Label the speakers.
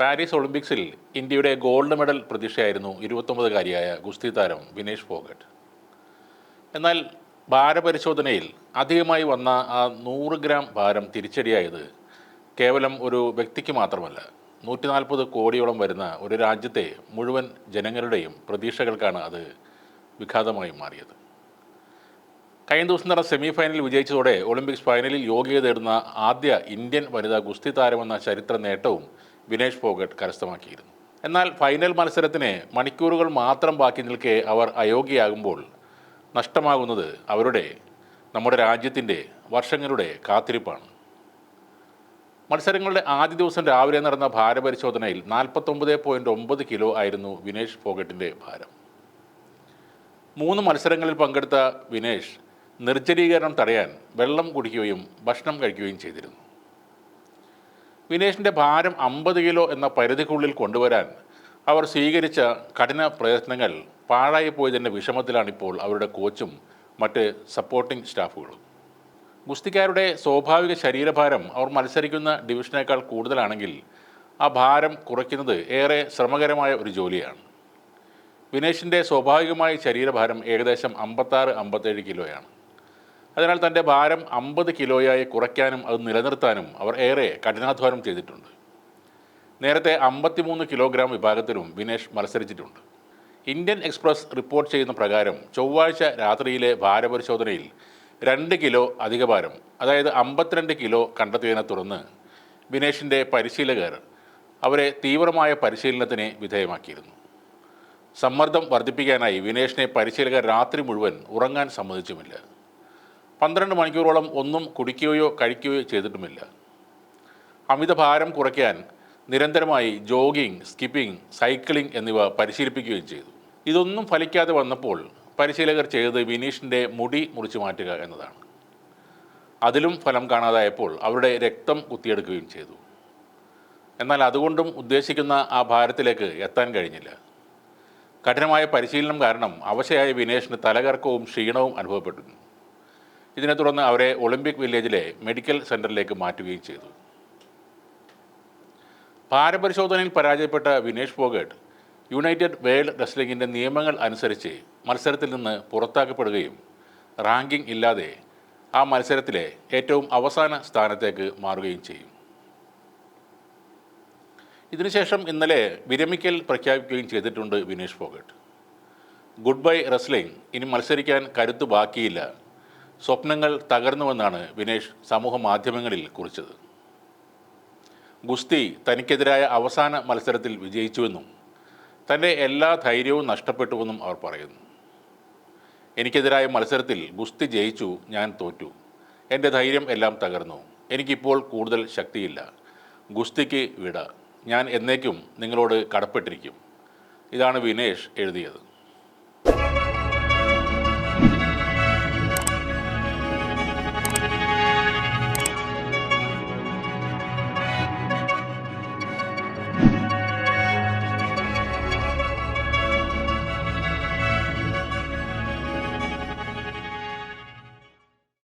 Speaker 1: Paris ഒളിമ്പിക്സിൽ ഇന്ത്യയുടെ gold medal പ്രതീക്ഷയായിരുന്നു ഇരുപത്തൊമ്പതുകാരിയായ ഗുസ്തി താരം വിനേഷ് ഫോഗട്ട്. എന്നാൽ ഭാരപരിശോധനയിൽ അധികമായി വന്ന ആ നൂറ് ഗ്രാം ഭാരം തിരിച്ചടിയായത് കേവലം ഒരു വ്യക്തിക്ക് മാത്രമല്ല നൂറ്റി നാൽപ്പത് കോടിയോളം വരുന്ന ഒരു രാജ്യത്തെ മുഴുവൻ ജനങ്ങളുടെയും പ്രതീക്ഷകൾക്കാണ് അത് വിഘാതമായി മാറിയത്. കഴിഞ്ഞ ദിവസം നടന്ന സെമി ഫൈനലിൽ വിജയിച്ചതോടെ ഒളിമ്പിക്സ് ഫൈനലിൽ യോഗ്യത നേടുന്ന ആദ്യ ഇന്ത്യൻ വനിതാ ഗുസ്തി താരമെന്ന ചരിത്ര നേട്ടവും വിനേഷ് ഫോഗട്ട് കരസ്ഥമാക്കിയിരുന്നു. എന്നാൽ ഫൈനൽ മത്സരത്തിന് മണിക്കൂറുകൾ മാത്രം ബാക്കി നിൽക്കെ അവർ അയോഗ്യയാകുമ്പോൾ നഷ്ടമാകുന്നത് അവരുടെ നമ്മുടെ രാജ്യത്തിന്റെ വർഷങ്ങളുടെ കാത്തിരിപ്പാണ്. മത്സരങ്ങളുടെ ആദ്യ ദിവസം രാവിലെ നടന്ന ഭാരപരിശോധനയിൽ നാൽപ്പത്തൊമ്പത് പോയിന്റ് ഒമ്പത് കിലോ ആയിരുന്നു വിനേഷ് ഫോഗട്ടിന്റെ ഭാരം. മൂന്ന് മത്സരങ്ങളിൽ പങ്കെടുത്ത വിനേഷ് നിർജലീകരണം തടയാൻ വെള്ളം കുടിക്കുകയും ഭക്ഷണം കഴിക്കുകയും ചെയ്തിരുന്നു. വിനേഷിന്റെ ഭാരം അമ്പത് കിലോ എന്ന പരിധിക്കുള്ളിൽ കൊണ്ടുവരാൻ അവർ സ്വീകരിച്ച കഠിന പ്രയത്നങ്ങൾ പാഴായി പോയതിന്റെ വിഷമത്തിലാണിപ്പോൾ അവരുടെ കോച്ചും മറ്റ് സപ്പോർട്ടിംഗ് സ്റ്റാഫുകളും. ഗുസ്തിക്കാരുടെ സ്വാഭാവിക ശരീരഭാരം അവർ മത്സരിക്കുന്ന ഡിവിഷനേക്കാൾ കൂടുതലാണെങ്കിൽ ആ ഭാരം കുറയ്ക്കുന്നത് ഏറെ ശ്രമകരമായ ഒരു ജോലിയാണ്. വിനേഷിന്റെ സ്വാഭാവികമായ ശരീരഭാരം ഏകദേശം അമ്പത്താറ് അമ്പത്തേഴ് കിലോയാണ്. അതിനാൽ തന്റെ ഭാരം അമ്പത് കിലോയായി കുറയ്ക്കാനും അത് നിലനിർത്താനും അവർ ഏറെ കഠിനാധ്വാനം ചെയ്തിട്ടുണ്ട്. നേരത്തെ അമ്പത്തിമൂന്ന് കിലോഗ്രാം വിഭാഗത്തിലും വിനേഷ് മത്സരിച്ചിട്ടുണ്ട്. ഇന്ത്യൻ എക്സ്പ്രസ് റിപ്പോർട്ട് ചെയ്യുന്ന പ്രകാരം ചൊവ്വാഴ്ച രാത്രിയിലെ ഭാരപരിശോധനയിൽ രണ്ട് കിലോ അധിക ഭാരം അതായത് അമ്പത്തിരണ്ട് കിലോ കണ്ടെത്തിയതിനെ തുടർന്ന് വിനേഷിന്റെ പരിശീലകർ അവരെ തീവ്രമായ പരിശീലനത്തിന് വിധേയമാക്കിയിരുന്നു. സമ്മർദ്ദം വർദ്ധിപ്പിക്കാനായി വിനേഷിനെ പരിശീലകർ രാത്രി മുഴുവൻ ഉറങ്ങാൻ സമ്മതിച്ചുമില്ല. പന്ത്രണ്ട് മണിക്കൂറോളം ഒന്നും കുടിക്കുകയോ കഴിക്കുകയോ ചെയ്തിട്ടുമില്ല. അമിതഭാരം കുറയ്ക്കാൻ നിരന്തരമായി ജോഗിംഗ് സ്കിപ്പിംഗ് സൈക്ലിംഗ് എന്നിവ പരിശീലിപ്പിക്കുകയും ചെയ്തു. ഇതൊന്നും ഫലിക്കാതെ വന്നപ്പോൾ പരിശീലകർ ചെയ്തത് വിനീഷിന്റെ മുടി മുറിച്ചു മാറ്റുക എന്നതാണ്. അതിലും ഫലം കാണാതായപ്പോൾ അവരുടെ രക്തം കുത്തിയെടുക്കുകയും ചെയ്തു. എന്നാൽ അതുകൊണ്ടും ഉദ്ദേശിക്കുന്ന ആ ഭാരത്തിലേക്ക് എത്താൻ കഴിഞ്ഞില്ല. കഠിനമായ പരിശീലനം കാരണം അവശയായ വിനേഷിന് തലകറക്കവും ക്ഷീണവും അനുഭവപ്പെട്ടിരുന്നു ഇതിനെ തുടർന്ന് അവരെ ഒളിമ്പിക് വില്ലേജിലെ മെഡിക്കൽ സെന്ററിലേക്ക് മാറ്റുകയും ചെയ്തു. ഭാരപരിശോധനയിൽ പരാജയപ്പെട്ട വിനേഷ് ഫോഗട്ട് യുണൈറ്റഡ് വേൾഡ് റെസ്ലിംഗിന്റെ നിയമങ്ങൾ അനുസരിച്ച് മത്സരത്തിൽ നിന്ന് പുറത്താക്കപ്പെടുകയും റാങ്കിംഗ് ഇല്ലാതെ ആ മത്സരത്തിലെ ഏറ്റവും അവസാന സ്ഥാനത്തേക്ക് മാറുകയും ചെയ്യും. ഇതിനുശേഷം ഇന്നലെ വിരമിക്കൽ പ്രഖ്യാപിക്കുകയും ചെയ്തിട്ടുണ്ട് Vinesh Phogat. Good bye wrestling ഇനി മത്സരിക്കാൻ കരുത്ത് ബാക്കിയില്ല. സ്വപ്നങ്ങൾ തകർന്നുവെന്നാണ് വിനേഷ് സമൂഹ മാധ്യമങ്ങളിൽ കുറിച്ചത്. ഗുസ്തി തനിക്കെതിരായ അവസാന മത്സരത്തിൽ വിജയിച്ചുവെന്നും തന്റെ എല്ലാ ധൈര്യവും നഷ്ടപ്പെട്ടുവെന്നും അവർ പറയുന്നു. എനിക്കെതിരായ മത്സരത്തിൽ ഗുസ്തി ജയിച്ചു ഞാൻ തോറ്റു. എന്റെ ധൈര്യം എല്ലാം തകർന്നു. എനിക്കിപ്പോൾ കൂടുതൽ ശക്തിയില്ല. ഗുസ്തിക്ക് വിട. ഞാൻ എന്നേക്കും നിങ്ങളോട് കടപ്പെട്ടിരിക്കും. ഇതാണ് വിനേഷ് എഴുതിയത്.